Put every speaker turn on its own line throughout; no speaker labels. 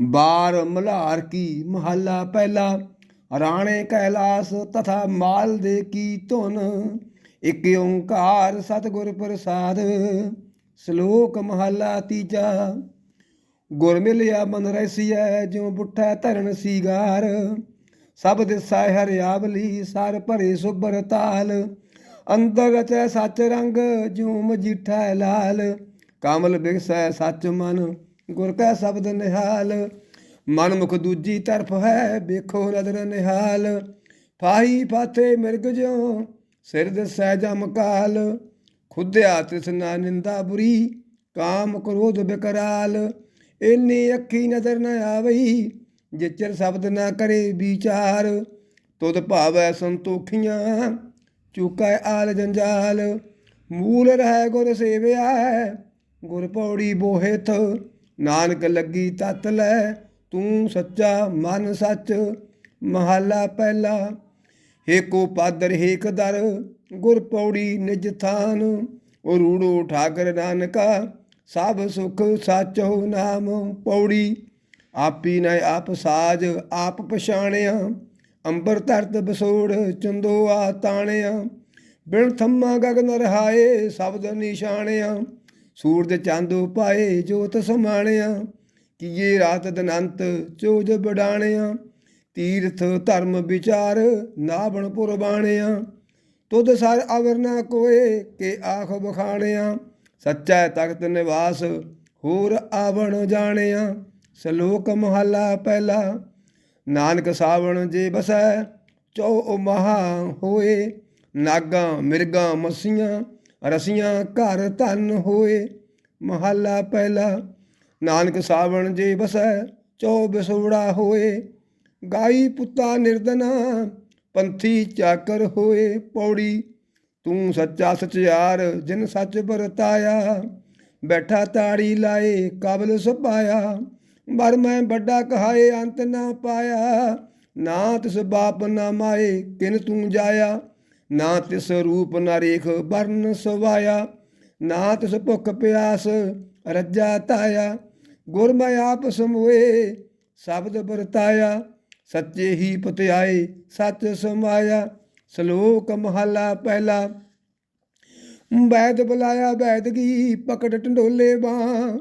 ਬਾਰ ਮਲਹਾਰ ਕੀ ਮਹੱਲਾ ਪਹਿਲਾ, ਰਾਣੇ ਕੈਲਾਸ ਤਥਾ ਮਾਲ ਦੇ ਕੀ ਧੁਨ। ਇਕ ਓੰਕਾਰ ਸਤਿਗੁਰ ਪ੍ਰਸਾਦ, ਸ਼ਲੋਕ ਮਹੱਲਾ ਤੀਜਾ। ਗੁਰ ਮਿਲਿਆ ਮਨ ਰਸੀਐ, ਜਿਉ ਬੁੱਠਾ ਧਰਨ ਸੀਗਾਰ। ਸਭ ਦਿਸਾ ਹਰਿਆਵਲੀ ਸਰ ਭਰੇ ਸੁਭਰ ਤਾਲ। ਅੰਦਰ ਰਚੈ ਸੱਚ ਰੰਗ, ਜਿਉ ਮਜੀਠਾ ਲਾਲ। ਕਮਲ ਬਿਗਸੈ ਸੱਚ ਮਨ। ਗੁਰ ਕੈ ਸ਼ਬਦ ਨਿਹਾਲ ਮਨ ਮੁਖ ਦੂਜੀ ਤਰਫ ਹੈ, ਵੇਖੋ ਨਦਰ ਨਿਹਾਲ। ਫਾਹੀ ਫਾਥੇ ਮਿਰਗ ਜਿਉ, ਸਿਰ ਦਿਸੈ ਜਮਕਾਲ ਖੁੱਦਿਆ ਤ੍ਰਿਸ਼ਨਾ ਨਿੰਦਾ ਬੁਰੀ, ਕਾਮ ਕ੍ਰੋਧ ਬਿਕਰਾਲ। ਇੰਨੀ ਅੱਖੀ ਨਜ਼ਰ ਨਾ ਆਵਈ, ਜਿਚਰ ਸ਼ਬਦ ਨਾ ਕਰੇ ਵਿਚਾਰ। ਤੁਧ ਭਾਵੈ ਸੰਤੋਖੀਆਂ, ਚੁਕੈ ਆਲ ਜੰਜਾਲ। ਮੂਲ ਰਹਿ ਗੁਰ ਸੇਵਿਆ, ਗੁਰ ਪੌੜੀ ਬੋਹਿਤ ਨਾਨਕ ਲੱਗੀ ਤਤ ਲੈ, ਤੂੰ ਸੱਚਾ ਮਨ ਸੱਚ, ਮਹੱਲਾ ਪਹਿਲਾ। ਏਕੋ ਪਾਦਰ ਏਕ ਦਰ, ਗੁਰ ਪੌੜੀ ਨਿਜ ਥਾਨ। ਰੂੜੋ ਠਾਕਰ ਨਾਨਕਾ, ਸਭ ਸੁਖ ਸਾਚੋ ਨਾਮ ਪੌੜੀ। ਆਪੀ ਨ ਆਪ ਸਾਜ, ਆਪ ਪਛਾਣਿਆ। ਅੰਬਰ ਧਰਤ ਬਸੋੜ ਚੰਦੋਆ ਤਾਣਿਆ। ਬਿਨ ਥੰਮਾ ਗਗਨ ਰਹਾਏ, ਸ਼ਬਦ ਨਿਸ਼ਾਣਿਆ। ਸੂਰਜ ਚੰਦ ਉਪਾਏ ਜੋਤ ਸਮਾਣਿਆ ਕੀਏ ਰਾਤ ਦਨੰਤ ਚੋਜ ਬਡਾਣਿਆ ਤੀਰਥ ਧਰਮ ਵਿਚਾਰ ਨਾਵਣ ਪੁਰਬਾਣਿਆ। ਤੁਧ ਸਰ ਅਵਰ ਨਾ ਕੋਏ ਕੇ ਆਖ ਬਖਾਣਿਆ ਸੱਚਾ ਤਖਤ ਨਿਵਾਸ ਹੋਰ ਆਵਣ ਜਾਣਿਆ। ਸ਼ਲੋਕ ਮਹੱਲਾ ਪਹਿਲਾ, ਨਾਨਕ ਸਾਵਣ ਜੇ ਬਸੈ ਚੋ ਮਹਾ ਹੋਏ, ਨਾਗਾਂ ਮਿਰਗਾਂ ਮਸੀਆਂ ਰਸੀਆਂ ਘਰ ਧਨ ਹੋਏ, ਮਹੱਲਾ ਪਹਿਲਾ। ਨਾਨਕ ਸਾਵਣ ਜੇ ਬਸੈ ਚੋ ਬਸੋੜਾ ਹੋਏ। ਗਾਈ ਪੁੱਤਾ ਨਿਰਦਨਾ, ਪੰਥੀ ਚਾਕਰ ਹੋਏ ਪੌੜੀ। ਤੂੰ ਸੱਚਾ ਸਚਿਆਰ, ਜਿਨ ਸੱਚ ਵਰਤਾਇਆ। ਬੈਠਾ ਤਾੜੀ ਲਾਏ, ਕਬਲ ਸੁਭਾਇਆ। ਮਰ ਮੈਂ ਵੱਡਾ ਕਹਾਏ, ਅੰਤ ਨਾ ਪਾਇਆ। ਨਾ ਤਿਸ ਬਾਪ ਨਾ ਮਾਏ, ਕਿਨ ਤੂੰ ਜਾਇਆ। ਨਾ ਤਿਸ ਰੂਪ ਨਾ ਰੇਖ ਵਰਨ ਸਵਾਇਆ ਨਾ ਤਿਸ ਭੁੱਖ ਪਿਆਸ ਰੱਜਾ ਤਾਇਆ, ਗੁਰ ਮੈਂ ਆਪ ਸਮੋਏ ਸ਼ਬਦ ਵਰਤਾਇਆ, ਸੱਚੇ ਹੀ ਪਤਿਆਏ ਸੱਚ ਸਮਾਇਆ, ਸ਼ਲੋਕ ਮਹਲਾ ਪਹਿਲਾ। ਬੈਦ ਬੁਲਾਇਆ ਬੈਦਗੀ ਪਕੜ ਟੰਡੋਲੇ ਬਾਂ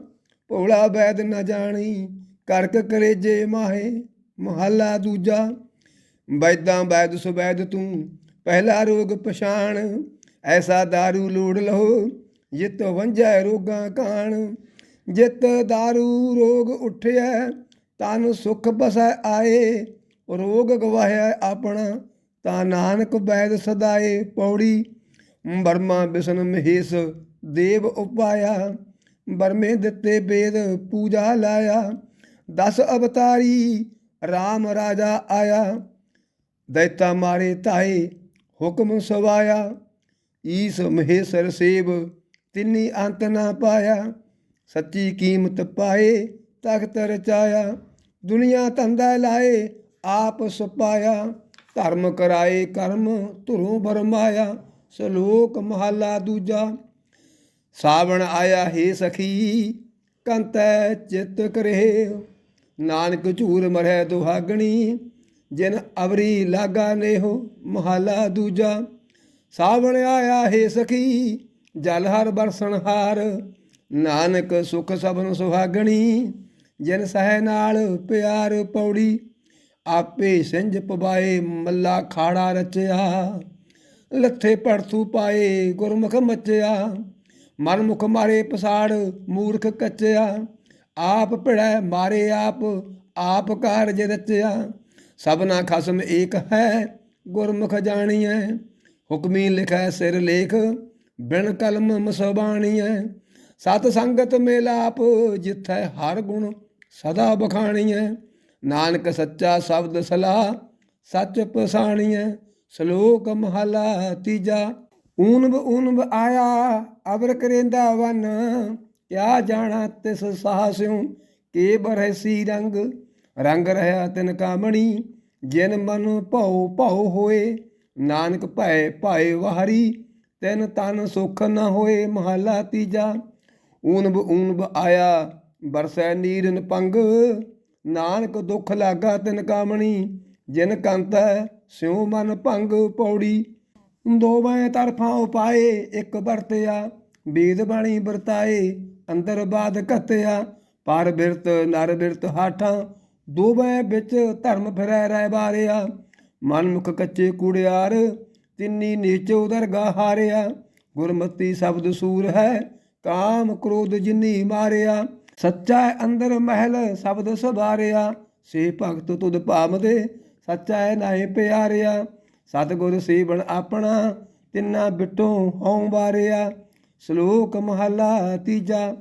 ਭੋਲਾ ਬੈਦ ਨਾ ਜਾਣੀ ਕਰਕ ਕਰੇਜੇ ਮਾਹੇ, ਮਹੱਲਾ ਦੂਜਾ। ਬੈਦਾਂ ਬੈਦ ਸੁਬੈਦ ਤੂੰ ਪਹਿਲਾ ਰੋਗ ਪਛਾਣ ਐਸਾ दारू ਲੋੜ ਲਹੋ ਜਿਤ ਵੰਜੈ ਰੋਗਾਂ ਕਾਣ ਜਿਤ दारू ਰੋਗ ਉਠਿਆ ਤਨ ਸੁਖ ਬਸੈ ਆਏ ਰੋਗ ਗਵਾਹਿਆ ਆਪਣਾ ਤਾਂ ਨਾਨਕ ਬੈਦ ਸਦਾਏ ਪੌੜੀ ਬਰਮਾ ਬਿਸ਼ਨ ਮਹੇਸ਼ ਦੇਵ ਉਪਾਇਆ ਬਰਮੇ ਦਿੱਤੇ ਵੇਦ ਪੂਜਾ ਲਾਇਆ ਦਸ ਅਵਤਾਰੀ RAM ਰਾਜਾ ਆਇਆ ਦੈਤਾ ਮਾਰੇ ਤਾਏ ਹੁਕਮ ਸਵਾਇਆ, ਈਸ ਮਹੇਸ਼ਰ ਸੇਵ ਤਿੰਨੀ ਅੰਤ ਨਾ ਪਾਇਆ। ਸੱਚੀ ਕੀਮਤ ਪਾਏ, ਤਖਤ ਰਚਾਇਆ। ਦੁਨੀਆ ਧੰਦਾ ਲਾਏ, ਆਪ ਸੁਪਾਇਆ। ਧਰਮ ਕਰਾਏ, ਕਰਮ ਧੁਰੋਂ ਬਰਮਾਇਆ। ਸ਼ਲੋਕ ਮਹੱਲਾ ਦੂਜਾ, ਸਾਵਣ ਆਇਆ ਹੈ ਸਖੀ, ਕੰਤੈ ਚਿਤ ਕਰੇ ਨਾਨਕ ਝੂਰ ਮਰੈ ਦੁਹਾਗਣੀ ਜਿਨ ਅਵਰੀ ਲਾਗਾ ਨੇਹੋ, ਮਹੱਲਾ ਦੂਜਾ। ਸਾਵਣ ਆਇਆ ਹੈ ਸਖੀ, ਜਲ ਹਰ ਬਰਸਣ ਹਾਰ। ਨਾਨਕ ਸੁਖ ਸਭਨ ਸੁਹਾਗਣੀ, ਜਿਨ ਸਹਿ ਨਾਲ ਪਿਆਰ ਪੌੜੀ। ਆਪੇ ਸਿੰਜ ਪਵਾਏ, ਮੱਲਾ ਖਾੜਾ ਰਚਿਆ। ਲੱਥੇ ਪੜਥੂ ਪਾਏ, ਗੁਰਮੁਖ ਮੱਚਿਆ। ਮਨ ਮੁਖ ਮਾਰੇ ਪਸਾੜ, ਮੂਰਖ ਕੱਚਿਆ। ਆਪ ਭੜੈ ਮਾਰੇ ਆਪ ਆਪ ਕਾਰਜ ਰਚਿਆ। ਸਭਨਾ ਖਸਮ ਏਕ ਹੈ, ਗੁਰਮੁਖ ਜਾਣੀਐ। ਹੁਕਮੀ ਲਿਖੈ ਸਿਰ ਲੇਖ, ਬਿਨ ਕਲਮ ਮਸਬਾਣੀਐ। ਸਤ ਸੰਗਤ ਮੇਲਾਪ ਜਿਥੈ ਹਰ ਗੁਣ ਸਦਾ ਬਖਾਣੀਐ। ਨਾਨਕ ਸੱਚਾ ਸ਼ਬਦ ਸਲਾਹ, ਸੱਚ ਪਸਾਣੀਐ। ਸ਼ਲੋਕ ਮਹਲਾ ਤੀਜਾ, ਊਨਬ ਊਨਬ ਆਇਆ ਅਬਰ ਕਰੇਂਦਾ ਵਨ। ਕਿਆ ਜਾਣਾ ਤਿਸ ਸਾਹਸਿਉ ਕੇ ਬਰਹਿਸੀ ਰੰਗ। ਰੰਗ ਰਹਾ ਤਿਨ ਕਾਮਣੀ, ਜਿਨ ਮਨ ਭਉ ਭਉ ਹੋਏ, ਨਾਨਕ ਭੈ ਭਾਏ ਵਾਹਰੀ ਤਿਨ ਤਨ ਸੁਖ ਨ ਹੋਏ ਮਹਲਾ ਤੀਜਾ। ਊਨਬ ਊਨਬ ਆਇਆ, ਬਰਸੈ ਨੀਰਨ ਪੰਗ ਨਾਨਕ ਦੁੱਖ ਲਾਗਾ ਤਿਨ ਕਾਮਣੀ, ਜਿਨ ਕੰਤ ਸਿਉ ਮਨ ਭੰਗ ਪੌੜੀ। ਦੋਵੇਂ ਤਰਫਾਂ ਉਪਾਏ, ਇੱਕ ਵਰਤਿਆ ਬੀਦ ਬਾਣੀ ਵਰਤਾਏ, ਅੰਦਰ ਬਾਦ ਘਤਿਆ, ਪਰ ਬਿਰਤ ਨਰ ਬਿਰਤ ਹਾਠਾਂ ਦੋਵੇਂ ਵਿੱਚ ਧਰਮ ਫਿਰੈ ਰਹਿ ਬਾਰਿਆ। ਮਨ ਮੁਖ ਕੱਚੇ ਕੂੜਿਆਰ, ਤਿੰਨੀ ਨੀਚ ਦਰਗਾ ਹਾਰਿਆ। ਗੁਰਮਤੀ ਸ਼ਬਦ ਸੂਰ ਹੈ, ਕਾਮ ਕ੍ਰੋਧ ਜਿਨੀ ਮਾਰਿਆ। ਸੱਚਾ ਅੰਦਰ ਮਹਿਲ ਸ਼ਬਦ ਸਵਾਰਿਆ ਸੇ ਭਗਤ ਤੁਧ ਭਾਵਦੇ, ਸੱਚਾ ਹੈ ਨਾਏ ਪਿਆਰਿਆ। ਸਤਿਗੁਰ ਸੇਵਨ ਆਪਣਾ, ਤਿੰਨਾ ਬਿਟੋ ਹਉ ਬਾਰਿਆ ਸ਼ਲੋਕ ਮਹਲਾ ਤੀਜਾ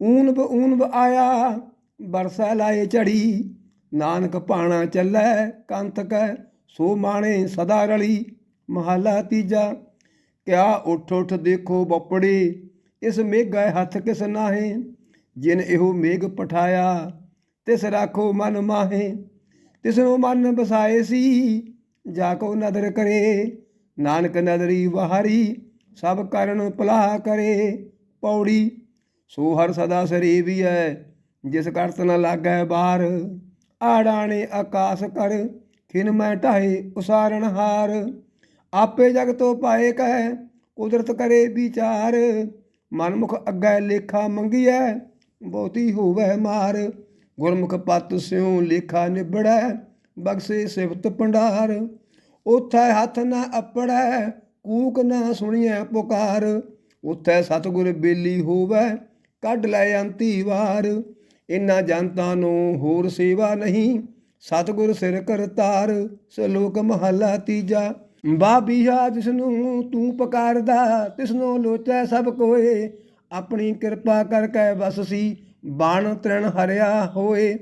ਊਨ ਊਨਬ ਆਇਆ, ਬਰਸਾ ਲਾਏ ਚੜੀ ਨਾਨਕ ਭਾਣਾ ਚੱਲੈ, ਕੰਤ ਕੈ, ਸੋ ਮਾਣੇ ਸਦਾ ਰਲੀ, ਮਹਲਾ ਤੀਜਾ। ਕਿਆ ਉਠ ਉਠ ਦੇਖੋ ਬਪੜੇ, ਇਸ ਮੇਘੈ ਹੱਥ ਕਿਸ ਨਾਹੇ, ਜਿਨ ਇਹੋ ਮੇਘ ਪਠਾਇਆ, ਤਿਸ ਰਾਖੋ ਮਨ ਮਾਹੇ। ਤਿਸ ਨੂੰ ਮਨ ਬਸਾਏ ਸੀ, ਜਾ ਕੋ ਨਦਰ ਕਰੇ, ਨਾਨਕ ਨਦਰੀ ਵਹਾਰੀ, ਸਭ ਕਰਨ ਭਲਾ ਕਰੇ, ਪੌੜੀ। ਸੋ ਹਰ ਸਦਾ ਸਰੀਵੀ ਹੈ ਜਿਸ ਕਰਤ ਨ ਲਾਗੈ ਬਾਰ ਆੜਾਣੇ ਆਕਾਸ ਕਰ ਖਿਨ ਮੈਂ ਢਾਏ ਉਸਾਰਨ ਹਾਰ। ਆਪੇ ਜਗ ਤੋਂ ਪਾਏ ਕਹਿ, ਕੁਦਰਤ ਕਰੇ ਵਿਚਾਰ। ਮਨਮੁਖ ਅੱਗੇ ਲੇਖਾ ਮੰਗੀਐ, ਬਹੁਤੀ ਹੋਵੈ ਮਾਰ। ਗੁਰਮੁਖ ਪਤ ਸਿਉ ਲੇਖਾ ਨਿਬੜੈ, ਬਖਸ਼ੇ ਸਿਫਤ ਭੰਡਾਰ। ਉਥੈ ਹੱਥ ਨਾ ਅਪੜੈ, ਕੂਕ ਨਾ ਸੁਣੀਐ ਪੁਕਾਰ। ਉਥੈ ਸਤਿਗੁਰ ਬੇਲੀ ਹੋਵੈ, ਕੱਢ ਲੈ ਅੰਤੀ ਵਾਰ। ਇਨ੍ਹਾਂ ਜਨਤਾ ਨੂੰ ਹੋਰ ਸੇਵਾ ਨਹੀਂ। ਸਤਿਗੁਰ ਸਿਰ ਕਰਤਾਰ ਸਲੋਕ ਮਹਲਾ ਤੀਜਾ। ਬਾਬੀਆ ਜਿਸਨੂੰ ਤੂੰ ਪੁਕਾਰਦਾ, ਤਿਸਨੂੰ ਲੋਚੈ ਸਭ ਕੋਏ। ਆਪਣੀ ਕਿਰਪਾ ਕਰ ਕੈ ਵਸ ਸੀ, ਬਾਣ ਤ੍ਰਿਣ ਹਰਿਆ ਹੋਏ।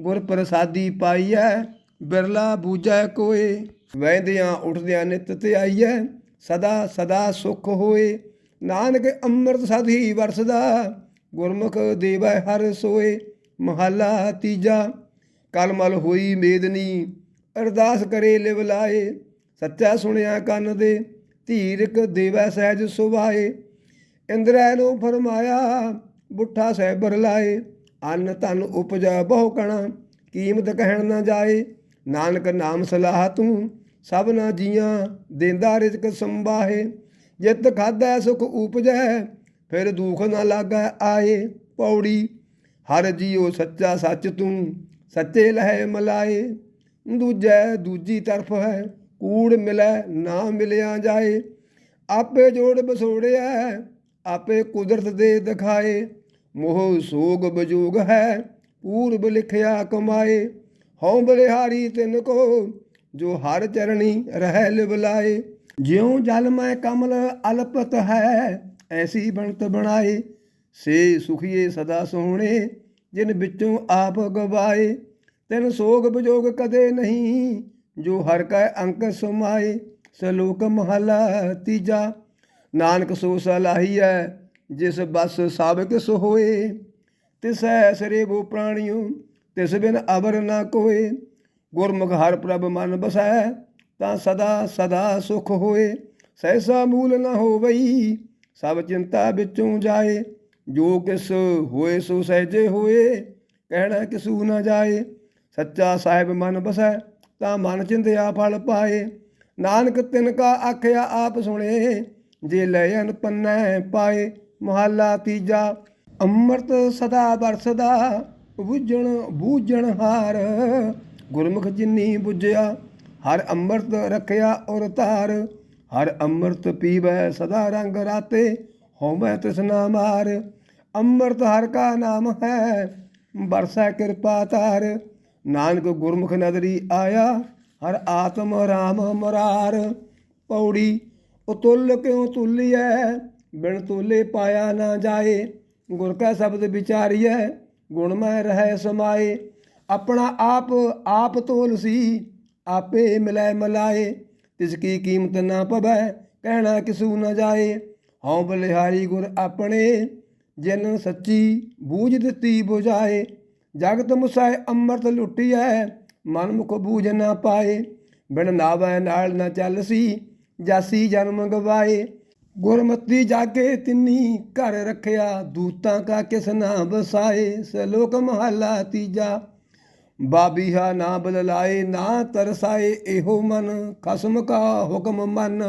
ਗੁਰ ਪ੍ਰਸਾਦੀ ਪਾਈਐ, ਬਿਰਲਾ ਬੂਝੈ ਕੋਏ। ਵੈਂਦਿਆਂ ਉੱਠਦਿਆਂ ਨਿਤ ਤੇ ਆਈਐ, ਸਦਾ ਸਦਾ ਸੁਖ ਹੋਏ। ਨਾਨਕ ਅੰਮ੍ਰਿਤ ਸਦੀ ਵਰਸਦਾ, ਗੁਰਮੁਖ ਦੇਵੈ ਹਰ ਸੋਏ। ਮਹੱਲਾ ਤੀਜਾ, ਕਲਮਲ ਹੋਈ ਮੇਦਨੀ, ਅਰਦਾਸ ਕਰੇ ਲਿਵ ਲਾਏ, ਸੱਚਾ ਸੁਣਿਆ ਕੰਨ ਦੇ, ਧੀਰਕ ਦੇਵੈ ਸਹਿਜ ਸੁਭਾਏ। ਇੰਦਰੈ ਨੂੰ ਫਰਮਾਇਆ, ਬੁੱਠਾ ਸਹਿਬਰ ਲਾਏ, ਅੰਨ ਧਨ ਉਪਜਾ ਬਹੁ ਕਣਾ, ਕੀਮਤ ਕਹਿਣ ਨਾ ਜਾਏ। ਨਾਨਕ ਨਾਮ ਸਲਾਹ ਤੂੰ, ਸਭ ਨਾ ਜੀਆਂ, ਦੇਂਦਾ ਰਿਜ਼ਕ ਸੰਭਾਹੇ। ਜਿਤ ਖਾਦਾ ਸੁਖ ਉਪਜੈ, ਫਿਰ ਦੁਖ ਨਾ ਲਾਗੈ ਆਏ। ਪੌੜੀ ਹਰ ਜੀਉ ਸੱਚਾ ਸੱਚ ਤੂੰ, ਸੱਚੇ ਲਹਿ ਮਲਾਏ। ਦੂਜੈ ਦੂਜੀ ਤਰਫ ਹੈ, ਕੂੜ ਮਿਲੈ ਨਾ ਮਿਲਿਆ ਜਾਏ। ਆਪੇ ਜੋੜ ਬਸੋੜਿਆ ਆਪੇ ਕੁਦਰਤ ਦੇ ਦਿਖਾਏ। ਮੋਹ ਸੋਗ ਬਜੂਗ ਹੈ, ਪੂਰਬ ਲਿਖਿਆ ਕਮਾਏ। ਹਉ ਬਲਿਹਾਰੀ ਤਿਨ ਕੋ, ਜੋ ਹਰ ਚਰਣੀ ਰਹਿ ਲਿਵਲਾਏ ਜਿਉ ਜਲ ਮੈਂ ਕਮਲ ਅਲਪਤ ਹੈ, ਐਸੀ ਬਣਤ ਬਣਾਏ। ਸੇ ਸੁਖੀਏ ਸਦਾ ਸੋਹਣੇ, ਜਿਨ ਵਿੱਚੋਂ ਆਪ ਗਵਾਏ। ਤਿਨ ਸੋਗ ਬਜੋਗ ਕਦੇ ਨਹੀਂ, ਜੋ ਹਰ ਕੈ ਅੰਕ ਸਮਾਏ। ਸਲੋਕ ਮਹਲਾ ਤੀਜਾ, ਨਾਨਕ ਸੋ ਸਲਾਹੀਐ, ਜਿਸ ਬਸ ਸਭ ਕਿਸ ਹੋਏ ਤਿਸ ਤਿਸੈ ਸਰੇਬੋ ਪ੍ਰਾਣਿਓ, ਤਿਸ ਬਿਨ ਅਵਰ ਨਾ ਕੋਏ। ਗੁਰਮੁਖ ਹਰ ਪ੍ਰਭ ਮਨ ਬਸੈ, ਤਾਂ ਸਦਾ ਸਦਾ ਸੁਖ ਹੋਏ। ਸਹਿਸਾ ਮੂਲ ਨਾ ਹੋਵਈ, ਸਭ ਚਿੰਤਾ ਵਿੱਚੋਂ ਜਾਏ। ਜੋ ਕਿਸ ਹੋਏ ਸੋ ਸਹਿਜੇ ਹੋਏ, ਕਹਿਣਾ ਕਿਸੂ ਨਾ ਜਾਏ। ਸੱਚਾ ਸਾਹਿਬ ਮਨ ਬਸੈ, ਤਾਂ ਮਨ ਚਿੰਦਿਆ ਫਲ ਪਾਏ। ਨਾਨਕ ਤਿਨ ਕਾ ਆਖਿਆ ਆਪ ਸੁਣੇ, ਜੇ ਲੈਨ ਪੰਨੈ ਪਾਏ। ਮਹੱਲਾ ਤੀਜਾ, ਅੰਮ੍ਰਿਤ ਸਦਾ ਬਰਸਦਾ ਬੂਝਣ ਬੂਝਣ ਹਾਰ। ਗੁਰਮੁਖ ਜਿਨੀ ਬੁੱਝਿਆ, ਹਰ ਅੰਮ੍ਰਿਤ ਰਖਿਆ ਔਰ ਧਾਰ ਹਰ ਅੰਮ੍ਰਿਤ ਪੀਵੈ ਸਦਾ ਰੰਗ ਰਾਤੇ। ਹੋਵੇ ਤ੍ਰਿਸ਼ਨਾ ਮਾਰ, ਅੰਮ੍ਰਿਤ ਹਰ ਕਾ ਨਾਮ ਹੈ ਬਰਸੈ ਕਿਰਪਾ ਧਾਰ। ਨਾਨਕ ਗੁਰਮੁਖ ਨਦਰੀ ਆਇਆ, ਹਰ ਆਤਮ ਰਾਮ ਮਰਾਰ। ਪੌੜੀ, ਉਤੁਲ ਕਿਉ ਤੁਲਿਐ? ਬਿਨ ਤੁਲੇ ਪਾਇਆ ਨਾ ਜਾਏ। ਗੁਰ ਕਾ ਸ਼ਬਦ ਵਿਚਾਰੀਐ, ਗੁਣ ਮੈਂ ਰਹਿ ਸਮਾਏ। ਆਪਣਾ ਆਪ ਆਪ ਤੋਲ ਸੀ, ਆਪੇ ਮਿਲੈ ਮਲਾਏ। ਤਿਸ ਕੀ ਕੀਮਤ ਨਾ ਪਵੈ, ਕਹਿਣਾ ਕਿਸੂ ਨਾ ਜਾਏ। ਹਉ ਬਲਿਹਾਰੀ ਗੁਰ ਆਪਣੇ, ਜਿਨ ਸੱਚੀ ਬੂਝ ਦਿੱਤੀ 부ਝਾਏ ਜਗਤ ਮੁਸਾਏ ਅੰਮ੍ਰਿਤ ਲੁੱਟਿਐ, ਮਨ ਮੁਖ ਬੂਝ ਨਾ ਪਾਏ। ਬਿਨ ਨਾਵੈ ਨਾਲ ਨਾ ਚੱਲ ਸੀ, ਜਾਸੀ ਜਨਮ ਗਵਾਏ। ਗੁਰਮਤੀ ਜਾਗੇ ਤਿੰਨੀ ਘਰ ਰੱਖਿਆ, ਦੂਤਾਂ ਕਾ ਕਿਸ ਨਾ ਬਸਾਏ ਸਲੋਕ ਮਹਲਾ ਤੀਜਾ, ਬਾਬੀਹਾ ਨਾ ਬਦਲਾਏ ਨਾ ਤਰਸਾਏ। ਇਹੋ ਮਨ ਖਸਮ ਕਾ ਹੁਕਮ ਮੰਨ।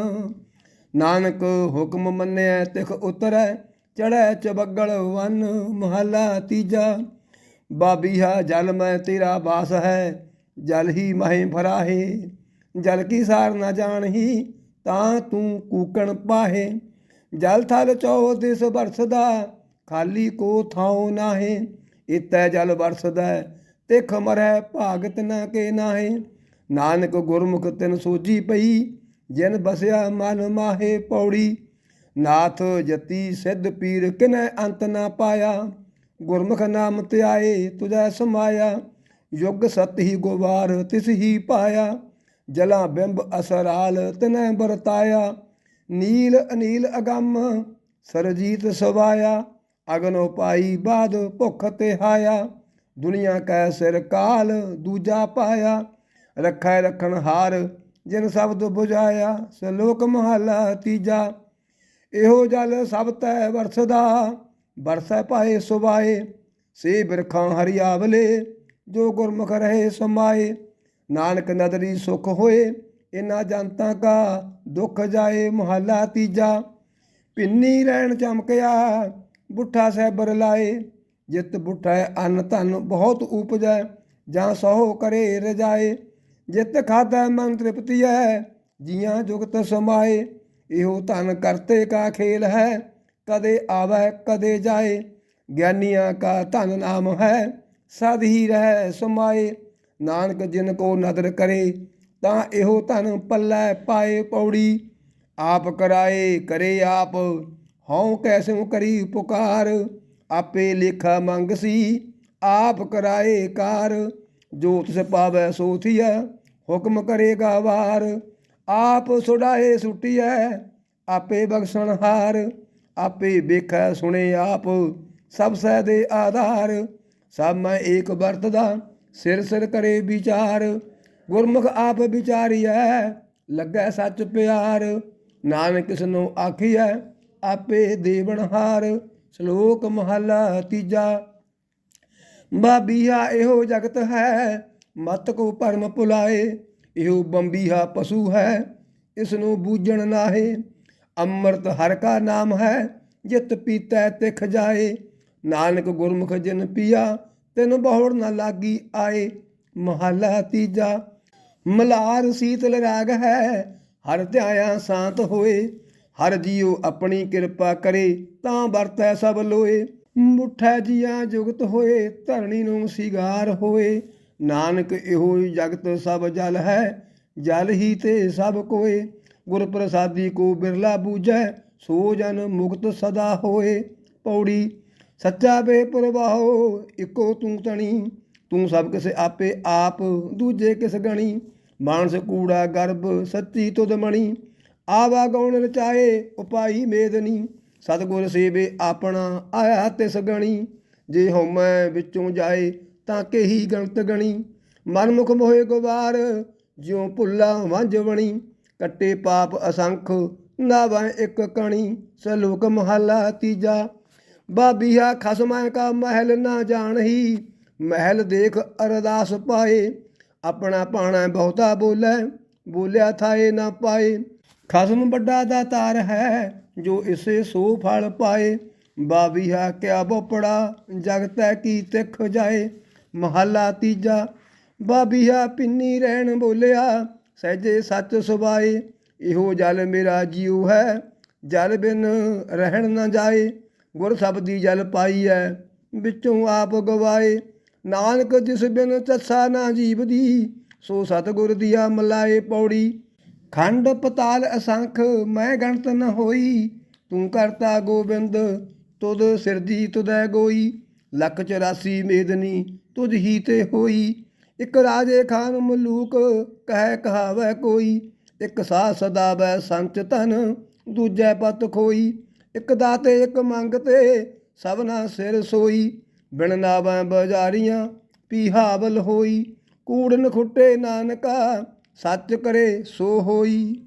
ਨਾਨਕ ਹੁਕਮ ਮੰਨਿਆ ਤਿਖ ਉਤਰੈ ਚੜੈ ਚਬੱਗਲ ਵਨ ਮਹਲਾ ਤੀਜਾ। ਬਾਬੀਹਾ ਜਲ ਮੈਂ ਤੇਰਾ ਬਾਸ ਹੈ, ਜਲ ਹੀ ਮਹਿ ਫਰਾਹੇ ਜਲ ਕੀ ਸਾਰ ਨਾ ਜਾਣਹੀ, ਤਾਂ ਤੂੰ ਕੂਕਣ ਪਾਹੇ। ਜਲ ਥਲ ਚੋ ਦਿਸ ਵਰਸਦਾ, ਖਾਲੀ ਕੋ ਥਾਉ ਨਾਹੇ। ਇਤੈ ਜਲ ਵਰਸਦਾ, ਤਿਖ ਮਰੈ ਭਾਗਤ ਨਾ ਕੇ ਨਾਹੇ। ਨਾਨਕ ਗੁਰਮੁਖ ਤਿਨ ਸੋਜੀ ਪਈ ਜਿਨ ਬਸਿਆ ਮਨ ਮਾਹੇ ਪੌੜੀ, ਨਾਥ ਜਤੀ ਸਿੱਧ ਪੀਰ ਕਿਨੈ ਅੰਤ ਨਾ ਪਾਇਆ। ਗੁਰਮੁਖ ਨਾਮ ਧਿਆਏ ਤੁਝੈ ਸਮਾਇਆ, ਯੁਗ ਸਤ ਹੀ ਗੋਵਾਰ ਤਿਸ ਹੀ ਪਾਇਆ। ਜਲਾ ਬਿੰਬ ਅਸਰਾਲ ਤਿਨੈ ਵਰਤਾਇਆ, ਨੀਲ ਅਨੀਲ ਅਗੰਮ ਸਰਜੀਤ ਸਵਾਇਆ। ਅਗਨੋ ਪਾਈ ਬਾਦ ਭੁਖ ਤੇ ਹਾਇਆ ਦੁਨੀਆ ਕੈ ਸਿਰ ਕਾਲ ਦੂਜਾ ਪਾਇਆ। ਰੱਖੈ ਰਖਣ ਹਾਰ ਜਿਨ ਸ਼ਬਦ 부ਝਾਇਆ ਸਲੋਕ ਮਹਲਾ ਤੀਜਾ। ਇਹੋ ਜਲ ਸਭ ਤੈ ਵਰਸਦਾ, ਵਰਸੈ ਪਾਏ ਸੁਬਾਏ। ਸੇ ਬਿਰਖਾਂ ਹਰਿਆਵਲੇ, ਜੋ ਗੁਰਮੁਖ ਰਹੇ ਸਮਾਏ। ਨਾਨਕ ਨਦਰੀ ਸੁਖ ਹੋਏ ਇਨਾ ਜਨਤਾ ਕਾ ਦੁੱਖ ਜਾਏ ਮਹਲਾ ਤੀਜਾ। ਪਿੰਨੀ ਰਹਿਣ ਚਮਕਿਆ, ਬੁੱਠਾ ਸਹਿਬਰ ਲਾਏ। ਜਿਤ ਬੁੱਠਾ ਅੰਨ ਧਨ ਬਹੁਤ ਉਪਜੈ, ਜਾਂ ਸਹੁ ਕਰੇ ਰਜਾਏ। ਜਿਤ ਖਾਦਾ ਮਨ ਤ੍ਰਿਪਤੀਐ ਜੀਆਂ ਜੁਗਤ ਸਮਾਏ, ਇਹੋ ਧਨ ਕਰਤੇ ਕਾ ਖੇਲ ਹੈ, ਕਦੇ ਆਵੈ, ਕਦੇ ਜਾਏ, ਗਿਆਨੀਆਂ ਕਾ ਧਨ ਨਾਮ ਹੈ, ਸਦ ਹੀ ਰਹਿ ਸਮਾਏ, ਨਾਨਕ ਜਿਨ ਕੋ ਨਦਰ ਕਰੇ, ਤਾਂ ਇਹੋ ਧਨ ਪੱਲੇ ਪਾਏ ਪੌੜੀ, ਆਪ ਕਰਾਏ ਕਰੇ ਆਪ, ਹਉ ਕੈਸੂ ਕਰੀ ਪੁਕਾਰ, ਆਪੇ ਲੇਖਾ ਮੰਗ ਸੀ, ਆਪ ਕਰਾਏ ਕਾਰ ਜੋ ਤਿਸ ਪਾਵੈ ਸੋ ਥੀਆ ਹੁਕਮ ਕਰੇਗਾ ਵਾਰ। ਆਪ ਸੁਡਾਏ ਸੁਟੀਐ, ਆਪੇ ਬਖਸ਼ਣ ਹਾਰ। ਆਪੇ ਵੇਖੈ ਸੁਣੇ ਆਪ, ਸਭ ਸਹਿ ਦੇ ਆਧਾਰ। ਸਭ ਮੈਂ ਏਕ ਵਰਤਦਾ, ਸਿਰ ਸਿਰ ਕਰੇ ਵਿਚਾਰ। ਗੁਰਮੁਖ ਆਪ ਵਿਚਾਰੀਐ, ਲੱਗੈ ਸੱਚ ਪਿਆਰ। ਨਾਨਕ ਕਿਸ ਨੂੰ ਆਖੀਐ, ਆਪੇ ਦੇਵਨ ਹਾਰ। ਸ਼ਲੋਕ ਮਹਲਾ ਤੀਜਾ। ਬਾਬੀਹਾ ਇਹੋ ਜਗਤ ਹੈ, ਮਤ ਕੋ ਭਰਮ ਭੁਲਾਏ, ਇਹੋ ਬੰਬੀਹਾ ਪਸ਼ੂ ਹੈ ਇਸ ਨੂੰ ਬੂਝਣ ਨਾਹੇ। ਅੰਮ੍ਰਿਤ ਹਰ ਕਾ ਨਾਮ ਹੈ, ਜਿਤ ਪੀਤੈ ਤਿਖ ਜਾਏ। ਨਾਨਕ ਗੁਰਮੁਖ ਜਿਨ ਪੀਆ, ਤੈਨੂੰ ਬਹੁੜ ਨਾ ਲਾਗੀ ਆਏ। ਮਹਲਾ ਤੀਜਾ, ਮਲਾਰ ਸੀਤਲ ਰਾਗ ਹੈ, ਹਰ ਧਿਆਇਆ ਸ਼ਾਂਤ ਹੋਏ। ਹਰ ਜੀਉ ਆਪਣੀ ਕਿਰਪਾ ਕਰੇ, ਤਾਂ ਵਰਤੈ ਸਭ ਲੋਏ। ਮੁਠੈ ਜੀਆਂ ਜੁਗਤ ਹੋਏ, ਧਰਣੀ ਨੂੰ ਸਿਗਾਰ ਹੋਏ। ਨਾਨਕ ਇਹੋ ਜਗਤ ਸਭ ਜਲ ਹੈ, ਜਲ ਹੀ ਤੇ ਸਭ ਕੋਏ। ਗੁਰ ਪ੍ਰਸਾਦੀ ਕੋ ਬਿਰਲਾ ਬੂਝੈ, ਸੋ ਜਨ ਮੁਕਤ ਸਦਾ ਹੋਏ। ਪੌੜੀ, ਸੱਚਾ ਬੇਪਰਵਾਹੋ, ਇਕੋ ਤੂੰ ਤਣੀ। ਤੂੰ ਸਭ ਕਿਸੇ ਆਪੇ ਆਪ, ਦੂਜੇ ਕਿਸ ਗਣੀ। ਮਾਨਸ ਕੂੜਾ ਗਰਭ, ਸੱਚੀ ਤੁਧ ਮਣੀ। ਆਵਾ ਗਉਣ ਰਚਾਏ, ਉਪਾਈ ਮੇਦਨੀ। ਸਤਗੁਰ ਸੇਵੇ ਆਪਣਾ ਆਇਆ ਤਿਸ ਗਣੀ। ਜੇ ਹਉਮੈ ਵਿੱਚੋਂ ਜਾਏ ਤਾਂ ਕਹੀ ਗਣਤ ਗਣੀ। ਮਨ ਮੁਖ ਮੋਏ ਗਵਾਰ ਜਿਉ ਭੁੱਲਾ ਵੰਝ ਬਣੀ ਕੱਟੇ ਪਾਪ ਅਸੰਖ ਨਾਵਾਂ ਇੱਕ ਕਣੀ। ਸਲੋਕ ਮਹਲਾ ਤੀਜਾ। ਬਾਬੀਆ ਖਸਮਾਂ ਕਾ ਮਹਿਲ ਨਾ ਜਾਣਹੀ। ਮਹਿਲ ਦੇਖ ਅਰਦਾਸ ਪਾਏ। ਆਪਣਾ ਪਾਣਾ ਬਹੁਤਾ ਬੋਲੇ। ਬੋਲਿਆ ਥਾਏ ਨਾ ਪਾਏ। ਖਸਮ ਵੱਡਾ ਦਾ ਤਾਰ ਹੈ, ਜੋ ਇਸੇ ਸੋ ਫਲ ਪਾਏ। ਬਾਬੀਹਾ ਕਿਆ ਬੋਪੜਾ, ਜਗਤੈ ਕੀ ਤਿਖ ਜਾਏ। ਮਹਲਾ ਤੀਜਾ ਬਾਬੀਹਾ ਪਿੰਨੀ ਰਹਿਣ ਬੋਲਿਆ, ਸਹਿਜੇ ਸੱਚ ਸੁਭਾਏ। ਇਹੋ ਜਲ ਮੇਰਾ ਜੀਉ ਹੈ, ਜਲ ਬਿਨ ਰਹਿਣ ਨਾ ਜਾਏ। ਗੁਰ ਸਬਦੀ ਜਲ ਪਾਈ ਐ ਵਿੱਚੋਂ ਆਪ ਗਵਾਏ। ਨਾਨਕ ਜਿਸ ਬਿਨ ਚੱਸਾ ਨਾ ਜੀਵਦੀ, ਸੋ ਸਤਗੁਰ ਦੀਆ ਮਲਾਏ ਪੌੜੀ। ਖੰਡ ਪਤਾਲ ਅਸੰਖ, ਮੈਂ ਗਣਤ ਨ ਹੋਈ। ਤੂੰ ਕਰਤਾ ਗੋਬਿੰਦ, ਤੁਧ ਸਿਰਜੀ ਤੁਧੈ ਗੋਈ। ਲੱਖ 84 ਮੇਦਨੀ ਤੁਝ ਹੀ ਤੇ ਹੋਈ। ਇੱਕ ਰਾਜੇ ਖਾਨ ਮਲੂਕ, ਕਹਿ ਕਹਾਵੈ ਕੋਈ। ਇੱਕ ਸਾਹ ਸਦਾ ਸਦਾਵੈ ਸੰਚ ਧਨ, ਦੂਜੈ ਪਤ ਖੋਈ। ਇੱਕ ਦਾਤੇ, ਇੱਕ ਮੰਗਤੇ ਸਭਨਾ ਸਿਰ ਸੋਈ। ਬਿਨ ਨਾਵਾਂ ਬਜ਼ਾਰੀਆਂ ਪੀਹਾਵਲ ਹੋਈ। ਕੂੜਨ ਖੁੱਟੇ ਨਾਨਕਾ ਸੱਚ ਕਰੇ ਸੋ ਹੋਈ।